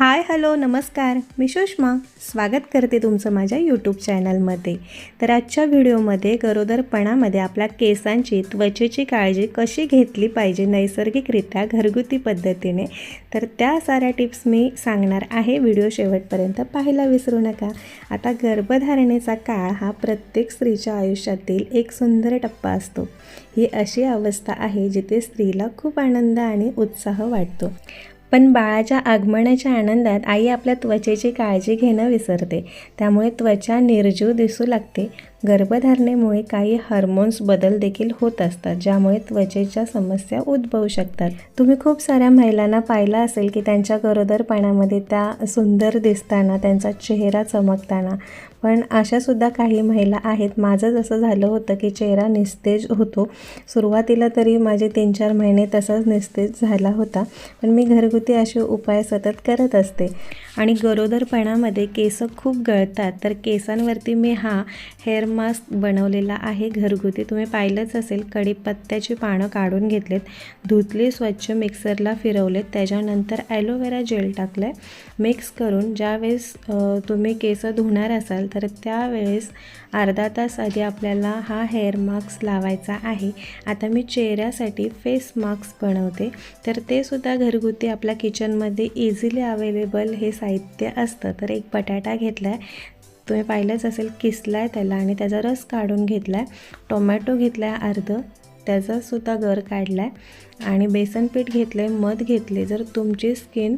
Hi hello नमस्कार. मी सुषमा. स्वागत करते तुमचं माझ्या यूट्यूब चॅनलमध्ये. तर आजच्या व्हिडिओमध्ये गरोदरपणामध्ये आपल्या केसांची त्वचेची काळजी कशी घेतली पाहिजे नैसर्गिकरित्या घरगुती पद्धतीने? तर त्या साऱ्या टिप्स मी सांगणार आहे. व्हिडिओ शेवटपर्यंत पाहायला विसरू नका. आता गर्भधारणेचा काळ हा प्रत्येक स्त्रीच्या आयुष्यातील एक सुंदर टप्पा असतो. ही अशी अवस्था आहे जिथे स्त्रीला खूप आनंद आणि उत्साह वाटतो. पण बाळाच्या आगमनाच्या आनंदात आई आपल्या त्वचेची काळजी घेणं विसरते. त्यामुळे त्वचा निर्जीव दिसू लागते. गर्भधारणेमुळे काही हार्मोन्स बदल देखील होत असतात ज्यामुळे त्वचेच्या समस्या उद्भवू शकतात. तुम्ही खूप साऱ्या महिलांना पाहिलं असेल की त्यांच्या गरोदरपणामध्ये त्या सुंदर दिसताना त्यांचा चेहरा चमकताना. पण अशासुद्धा काही महिला आहेत. माझं जसं झालं होतं की चेहरा निस्तेज होतो. सुरुवातीला तरी माझे तीन चार महिने तसाच निस्तेज झाला होता. पण मी घरगुती असे उपाय सतत करत असते. आणि गरोदरपणामध्ये केस खूप गळतात. तर केसांवरती मी हा हेअर मास्क बनवलेला आहे घरगुती. तुम्ही पाहिलंच असेल कढीपत्त्याची पानं काढून घेतलेत. धुतली स्वच्छ मिक्सरला फिरवलेत. त्याच्यानंतर ॲलोवेरा जेल टाकलं आहे मिक्स करून ज्यावेळेस तुम्ही केस धुणार असाल तर त्यावेळेस अर्धा तास आधी आपल्याला हा हेअर मास्क लावायचा आहे. आता मी चेहऱ्यासाठी फेस मास्क बनवते. तर ते सुद्धा घरगुती आपल्या किचनमध्ये इझिली अवेलेबल हे साहित्य असतं. तर एक बटाटा घेतला आहे तुम्ही पाहिलंच असेल किसला आहे त्याला आणि त्याचा रस काढून घेतला आहे टोमॅटो घेतला आहे अर्धं त्याचासुद्धा गर काढला आहे आणि बेसन पीठ घेतलं आहे मध घेतले जर तुमची स्किन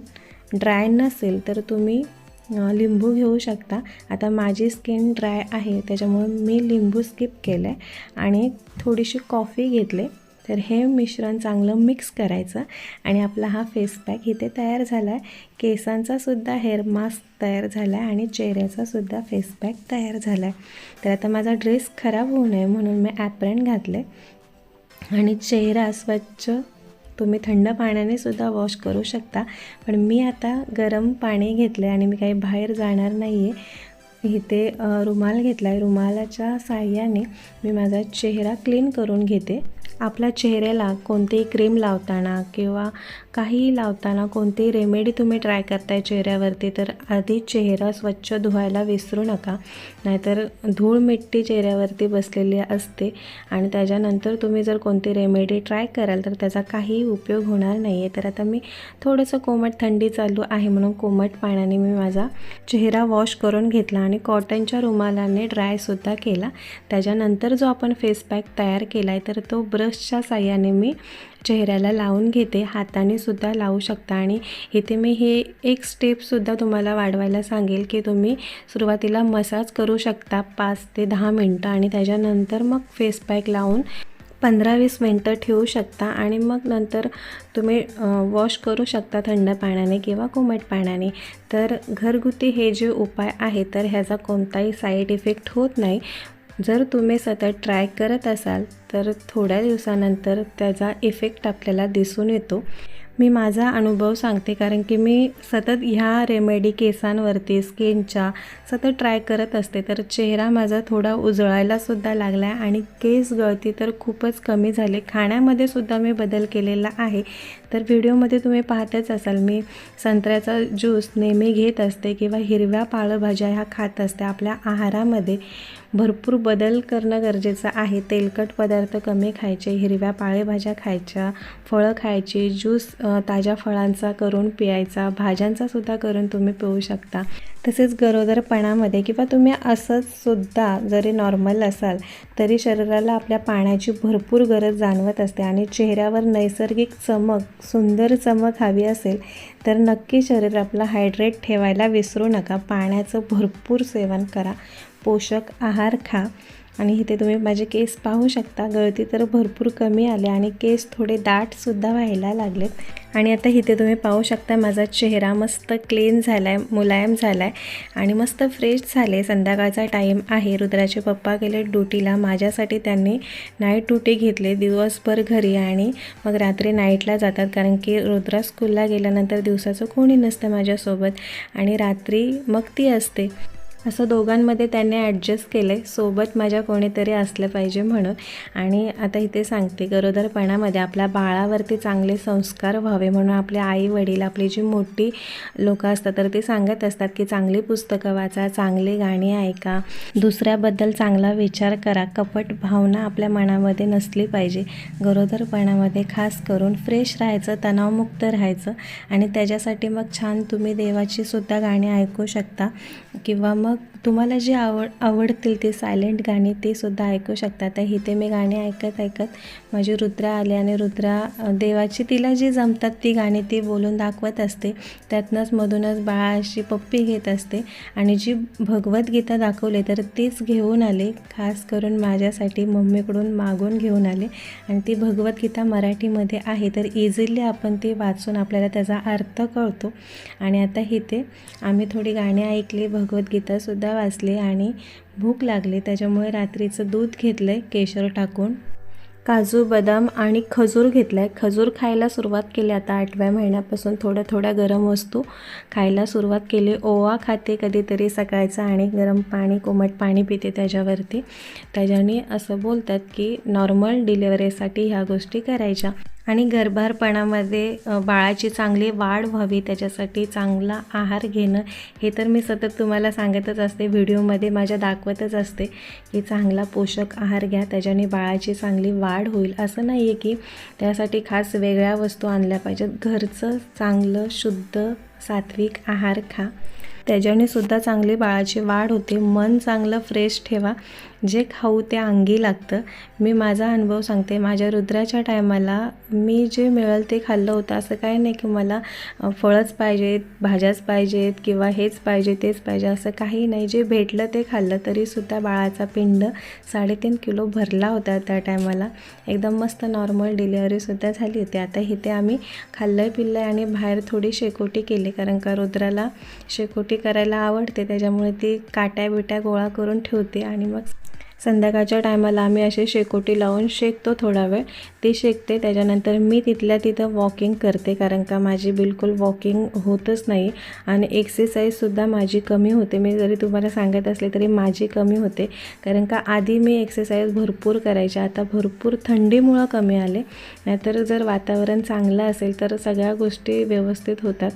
ड्राय नसेल तर तुम्ही लिंबू घेऊ शकता. आता माझी स्किन ड्राय आहे त्याच्यामुळे मी लिंबू स्किप केलं आहे आणि थोडीशी कॉफी घेतले तर हे मिश्रण चांगलं मिक्स करायचं आणि आपला हा फेस पॅक इथे तयार झाला आहे केसांचासुद्धा हेअर मास्क तयार झाला आहे आणि चेहऱ्याचासुद्धा फेस पॅक तयार झाला आहे तर आता माझा ड्रेस खराब होऊ नये म्हणून मी ॲप्रन घातले आणि चेहरा स्वच्छ तुम्ही थंड पाण्याने सुद्धा वॉश करू शकता. पण मी आता गरम पाणी घेतले आणि मी काही बाहेर जाणार नाही आहे इथे रुमाल घेतला आहे रुमालाच्या साह्याने मी माझा चेहरा क्लीन करून घेते. आपल्या चेहऱ्याला कोणतीही क्रीम लावताना किंवा काहीही लावताना कोणतीही रेमेडी तुम्ही ट्राय करताय चेहऱ्यावरती तर आधी चेहरा स्वच्छ धुवायला विसरू नका. नाहीतर धूळ मिट्टी चेहऱ्यावरती बसलेली असते आणि त्याच्यानंतर तुम्ही जर कोणती रेमेडी ट्राय कराल तर त्याचा काहीही उपयोग होणार नाही आहे तर आता मी थोडंसं कोमट थंडी चालू आहे म्हणून कोमट पाण्याने मी माझा चेहरा वॉश करून घेतला आणि कॉटनच्या रुमालाने ड्रायसुद्धा केला. त्याच्यानंतर जो आपण फेस पॅक तयार केला आहे तर तो ब्र ब्रशच्या साह्याने मी चेहऱ्याला लावून घेते. हाताने सुद्धा लावू शकता. आणि इथे मी हे एक स्टेपसुद्धा तुम्हाला वाढवायला सांगेल की तुम्ही सुरुवातीला मसाज करू शकता पाच ते दहा मिनटं आणि त्याच्यानंतर मग फेस पॅक लावून पंधरा वीस मिनटं ठेवू शकता. आणि मग नंतर तुम्ही वॉश करू शकता थंड पाण्याने किंवा कोमट पाण्याने. तर घरगुती हे जे उपाय आहे तर ह्याचा कोणताही साईड इफेक्ट होत नाही. जर तुम्ही सतत ट्राय करत असाल तर थोड्या दिवसानंतर त्याचा इफेक्ट आपल्याला दिसून येतो. मी माझा अनुभव सांगते कारण की मी सतत ह्या रेमेडी केसांवरती स्किनच्या सतत ट्राय करत असते तर चेहरा माझा थोडा उजळायलासुद्धा लागला आहे आणि केस गळती तर खूपच कमी झाले. खाण्यामध्ये सुद्धा मी बदल केलेला आहे. तर व्हिडिओमध्ये तुम्ही पाहतच असाल मी संत्र्याचा ज्यूस नेहमी घेत असते किंवा हिरव्या पाळभाज्या ह्या खात असते आपल्या आहारामध्ये. भरपूर बदल करणं गरजेचं आहे. तेलकट पदार्थ कमी खायचे हिरव्या पाळेभाज्या खायच्या फळं खायची ज्यूस ताज्या फळांचा करून पियायचा भाज्यांचा सुद्धा करून तुम्ही पिऊ शकता. तसेच गरोदरपणामध्ये किंवा तुम्ही असंच सुद्धा जरी नॉर्मल असाल तरी शरीराला आपल्या पाण्याची भरपूर गरज जाणवत असते आणि चेहऱ्यावर नैसर्गिक चमक सुंदर चमक हवी असेल तर नक्की शरीर आपलं हायड्रेट ठेवायला विसरू नका. पाण्याचं भरपूर सेवन करा. पोषक आहार खा. आणि इथे तुम्ही माझे केस पाहू शकता. गळती तर भरपूर कमी आले आणि केस थोडे दाटसुद्धा व्हायला लागलेत आणि आता इथे तुम्ही पाहू शकता माझा चेहरा मस्त क्लीन झाला आहे मुलायम झाला आहे आणि मस्त फ्रेश झाले. संध्याकाळचा टाईम आहे. रुद्राचे पप्पा गेले ड्युटीला. माझ्यासाठी त्यांनी नाईट ड्युटी घेतले. दिवसभर घरी आणि मग रात्री नाईटला जातात. कारण की रुद्रा स्कूलला गेल्यानंतर दिवसाचं कोणी नसतं माझ्यासोबत. आणि रात्री मग ती असते. असं दोघांमध्ये त्याने ॲडजस्ट केलं आहे सोबत माझ्या कोणीतरी असलं पाहिजे म्हणून. आणि आता इथे सांगते गरोदरपणामध्ये आपल्या बाळावरती चांगले संस्कार व्हावे म्हणून आपले आई वडील आपली जी मोठी लोकं असतात तर ते सांगत असतात की चांगली पुस्तकं वाचा चांगली गाणी ऐका. दुसऱ्याबद्दल चांगला विचार करा. कपट भावना आपल्या मनामध्ये नसली पाहिजे. गरोदरपणामध्ये खास करून फ्रेश राहायचं तणावमुक्त राहायचं. आणि त्याच्यासाठी मग छान तुम्ही देवाची सुद्धा गाणी ऐकू शकता. किंवा मग 것 तुम्हाला जे आवड आवडतील ते सायलेंट गाणे ते सुद्धा ऐकू शकता. तर इथे मी गाणे ऐकत ऐकत माझी रुद्रा आले आणि रुद्रा देवाची तिला जी जमतात ती गाणी ती बोलून दाखवत असते. त्यातनंच मधूनच बाळाशी पप्पी घेत असते आणि जी भगवद्गीता दाखवली तर तीच घेऊन आले खास करून माझ्यासाठी मम्मीकडून मागून घेऊन आले. आणि ती भगवद्गीता मराठीमध्ये आहे तर इझिली आपण ती वाचून आपल्याला त्याचा अर्थ कळतो. आणि आता इथे आम्ही थोडी गाणी ऐकली भगवद्गीतासुद्धा वाचली आणि भूक लागली त्याच्यामुळे रात्रीचं दूध घेतलं आहे केशर टाकून. काजू बदाम आणि खजूर घेतला आहे खजूर खायला सुरुवात केली आता आठव्या महिन्यापासून. थोड्या थोड्या गरम वस्तू खायला सुरुवात केली. ओवा खाते कधीतरी सकाळचं आणि गरम पाणी कोमट पाणी पिते त्याच्यावरती. त्याच्याने असं बोलतात की नॉर्मल डिलेवरीसाठी ह्या गोष्टी करायच्या. आणि गर्भारपणामध्ये बाळाची चांगली वाढ व्हावी त्याच्यासाठी चांगला आहार घेणं हे तर मी सतत तुम्हाला सांगतच असते. व्हिडिओमध्ये माझ्या दाखवतच असते की चांगला पोषक आहार घ्या त्याच्याने बाळाची चांगली वाढ होईल. असं नाही आहे की त्यासाठी खास वेगळ्या वस्तू आणल्या पाहिजेत. घरचं चांगलं शुद्ध सात्विक आहार खा. त्याच्याने सुद्धा चांगली बाळाची वाढ होते. मन चांगलं फ्रेश ठेवा. जे खाऊ ते अंगी लागतं. मी माझा अनुभव सांगते. माझ्या रुद्राच्या टायमाला मी जे मिळेल ते खाल्लं होतं. असं काही नाही की मला फळंच पाहिजेत भाज्याच पाहिजेत किंवा हेच पाहिजे तेच पाहिजे असं काही नाही. जे भेटलं ते खाल्लं. तरीसुद्धा बाळाचा पिंड साडेतीन किलो भरला होता त्या टायमाला. एकदम मस्त नॉर्मल डिलिव्हरीसुद्धा झाली होती. आता इथे आम्ही खाल्लं पिल्लं आणि बाहेर थोडी शेकोटी केली. कारण का रुद्राला शेकोटी करायला आवडते. त्याच्यामुळे ती काट्या बिट्या गोळा करून ठेवते आणि मग संध्याकाळच्या टायमाला आम्ही असे शेकोटी लावून शेकतो थोडा वेळ. ती शेकते त्याच्यानंतर मी तिथल्या तिथं वॉकिंग करते कारण का माझी बिलकुल वॉकिंग होतच नाही आणि एक्सरसाइजसुद्धा माझी कमी होते. मी जरी तुम्हाला सांगत असले तरी माझी कमी होते कारण का आधी मी एक्सरसाइज भरपूर करायचे. आता भरपूर थंडीमुळं कमी आले. नाहीतर जर वातावरण चांगलं असेल तर सगळ्या गोष्टी व्यवस्थित होतात.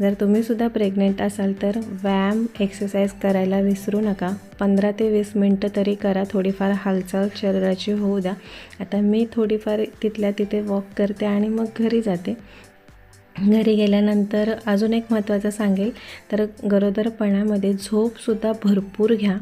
जर तुम्हीसुद्धा प्रेग्नेंट असाल तर व्यायाम एक्सरसाइज करायला विसरू नका. पंधरा ते वीस मिनटं तरी करा. थोडीफार हालचाल शरीराची होऊ द्या. आता मी थोडीफार तिथल्या तिथे वॉक करते आणि मग घरी जाते. घरी गेल्यानंतर अजून एक महत्त्वाचं सांगेल. तर गरोदरपणामध्ये झोपसुद्धा भरपूर घ्या.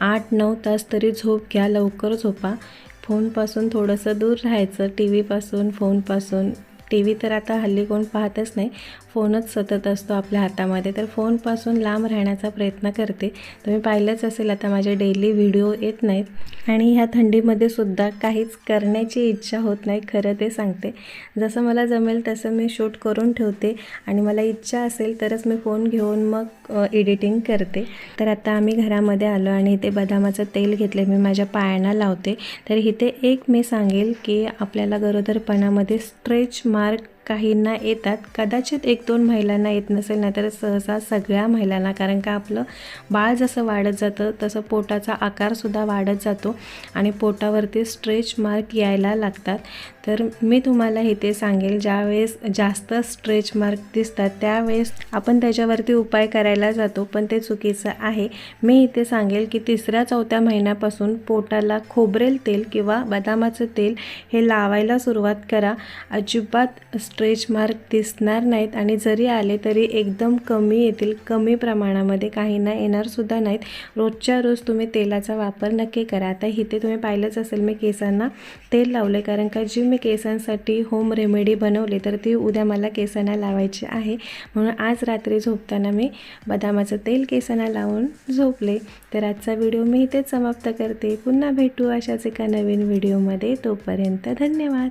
आठ नऊ तास तरी झोप घ्या. लवकर झोपा. फोनपासून थोडंसं दूर राहायचं. टी व्हीपासून फोनपासून टी व्ही तर आता हल्ली कोण पाहतच नाही. फोनच सतत असतो आपल्या हातामध्ये तर फोनपासून लांब राहण्याचा प्रयत्न करते. तुम्ही पाहिलंच असेल आता माझे डेली व्हिडिओ येत नाहीत. आणि ह्या थंडीमध्ये सुद्धा काहीच करण्याची इच्छा होत नाही खरं ते सांगते. जसं मला जमेल तसं मी शूट करून ठेवते. आणि मला इच्छा असेल तरच मी फोन घेऊन मग एडिटिंग करते. तर आता आम्ही घरामध्ये आलो आणि इथे बदामाचं तेल घेतले मी माझ्या पायांना लावते. तर इथे एक मी सांगेल की आपल्याला गरोदरपणामध्ये स्ट्रेच मार्क काहींना येतात कदाचित एक दोन महिलांना येत नसेल नाहीतर सहसा सगळ्या महिलांना. कारण का आपलं बाळ जसं वाढत जातं तसं पोटाचा आकारसुद्धा वाढत जातो आणि पोटावरती स्ट्रेच मार्क यायला लागतात. तर मी तुम्हाला इथे सांगेल ज्यावेळेस जास्त स्ट्रेच मार्क दिसतात त्यावेळेस आपण त्याच्यावरती उपाय करायला जातो. पण ते चुकीचं आहे. मी इथे सांगेल की तिसऱ्या चौथ्या महिन्यापासून पोटाला खोबरेल तेल किंवा बदामाचं तेल हे लावायला सुरुवात करा. अजिबात स्ट्रेच मार्क दिसणार नाहीत आणि जरी आले तरी एकदम कमी येतील कमी प्रमाणामध्ये काही ना येणारसुद्धा नाहीत. रोजच्या रोज तुम्ही तेलाचा वापर नक्की करा. आता इथे तुम्ही पाहिलंच असेल मी केसांना तेल लावले कारण का जी मी केसांसाठी होम रेमेडी बनवली तर ती उद्या मला केसांना लावायची आहे. म्हणून आज रात्री झोपताना मी बदामाचं तेल केसांना लावून झोपले. तर आजचा व्हिडिओ मी इथेच समाप्त करते. पुन्हा भेटू अशाच एका नवीन व्हिडिओमध्ये. तोपर्यंत धन्यवाद.